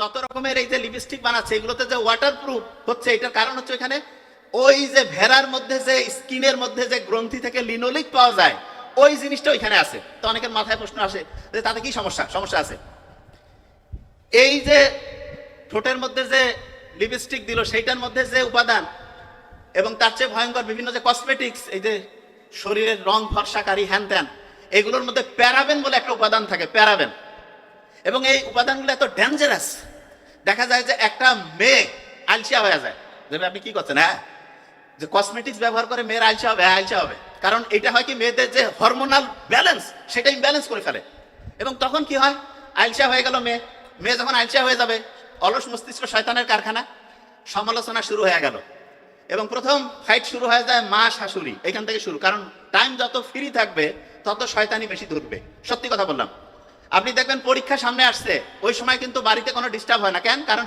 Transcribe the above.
যত রকমের এই যে লিপস্টিক বানাচ্ছে, এগুলোতে যে ওয়াটার প্রুফ হচ্ছে, এটার কারণ হচ্ছে এখানে ওই যে ভেড়ার মধ্যে যে স্কিনের মধ্যে যে গ্রন্থি থেকে লিনোলিক পাওয়া যায়, ওই জিনিসটা ওইখানে আছে। তো অনেকের মাথায় প্রশ্ন আসে যে তাতে কি সমস্যা? সমস্যা আছে। এই যে ঠোঁটের মধ্যে যে লিপস্টিক দিল, সেইটার মধ্যে যে উপাদান, এবং তার চেয়ে ভয়ঙ্কর বিভিন্ন যে কসমেটিক্স এই যে শরীরের রং ফর্সাকারী হ্যান ত্যান, এগুলোর মধ্যে প্যারাবেন বলে একটা উপাদান থাকে, প্যারাবেন। এবং এই উপাদানগুলো এত ডেঞ্জারাস দেখা যায় যে একটা মেয়ে আলসিয়া হয়ে যায়। যে আপনি কি করছেন হ্যাঁ? যে কসমেটিক্স ব্যবহার করে মেয়ের আলসা হবে হ্যাঁ, আলসা হবে। কারণ এটা হয় কি মেয়েদের যে হরমোনাল ব্যালেন্স সেটা ইমব্যালেন্স করে ফেলে। এবং তখন কি হয়? আলসা হয়ে গেল মেয়ে। মেয়ে যখন আলসা হয়ে যাবে অলস মস্তিষ্ক শয়তানের কারখানা সমালোচনা শুরু হয়ে গেল। এবং প্রথম ফাইট শুরু হয়ে যায় মা শাশুড়ি এখান থেকে শুরু। কারণ টাইম যত ফ্রি থাকবে তত শয়তানি বেশি ধরবে। সত্যি কথা বললাম। আপনি দেখবেন পরীক্ষা সামনে আসছে। ওই সময় কিন্তু বাড়িতে কোনো ডিস্টার্ব হয় না। কেন? কারণ